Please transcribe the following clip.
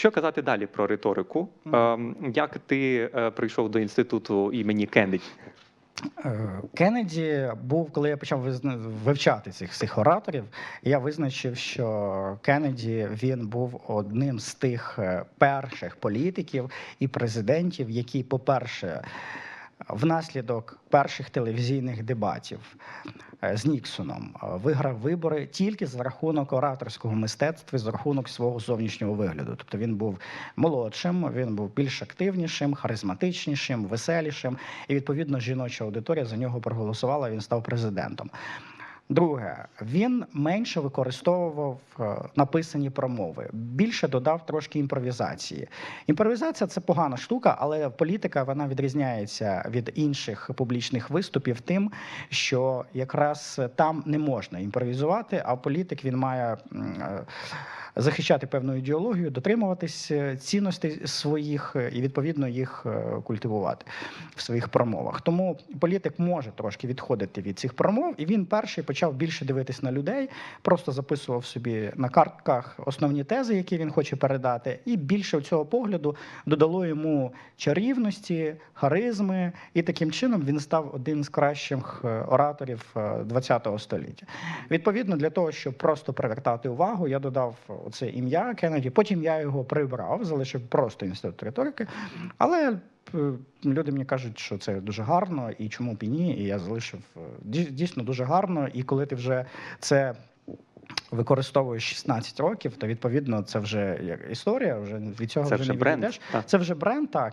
якщо казати далі про риторику, ем, як ти е, прийшов до інституту імені Кеннеді? Е, Кеннеді був, коли я почав вивчати цих всіх ораторів, я визначив, що Кеннеді він був одним з тих е, перших політиків і президентів, які, по-перше, внаслідок перших телевізійних дебатів е, з Ніксоном е, виграв вибори тільки за рахунок ораторського мистецтва, за рахунок свого зовнішнього вигляду. Тобто він був молодшим, він був більш активнішим, харизматичнішим, веселішим, і відповідно жіноча аудиторія за нього проголосувала. Він став президентом. Друге, він менше використовував е, написані промови, більше додав трошки імпровізації. Імпровізація це погана штука, але політика вона відрізняється від інших публічних виступів тим, що якраз там не можна імпровізувати, а політик він має е, захищати певну ідеологію, дотримуватись е, цінностей своїх е, і відповідно їх е, культивувати в своїх промовах. Тому політик може трошки відходити від цих промов, і він перший почав більше дивитись на людей, просто записував собі на картках основні тези, які він хоче передати, і більше цього погляду додало йому чарівності, харизми, і таким чином він став одним з кращих ораторів ХХ століття. Відповідно, для того, щоб просто привертати увагу, я додав оце ім'я Кеннеді. Потім я його прибрав, залишив просто інститут риторики. Але е, люди мені кажуть, що це дуже гарно, і чому б і ні. І я залишив е, дійсно дуже гарно. І коли ти вже це. Використовуєш 16 років, то відповідно це вже історія. Вже від цього Це вже вже не бренд. відійдеш. Це вже бренд, так.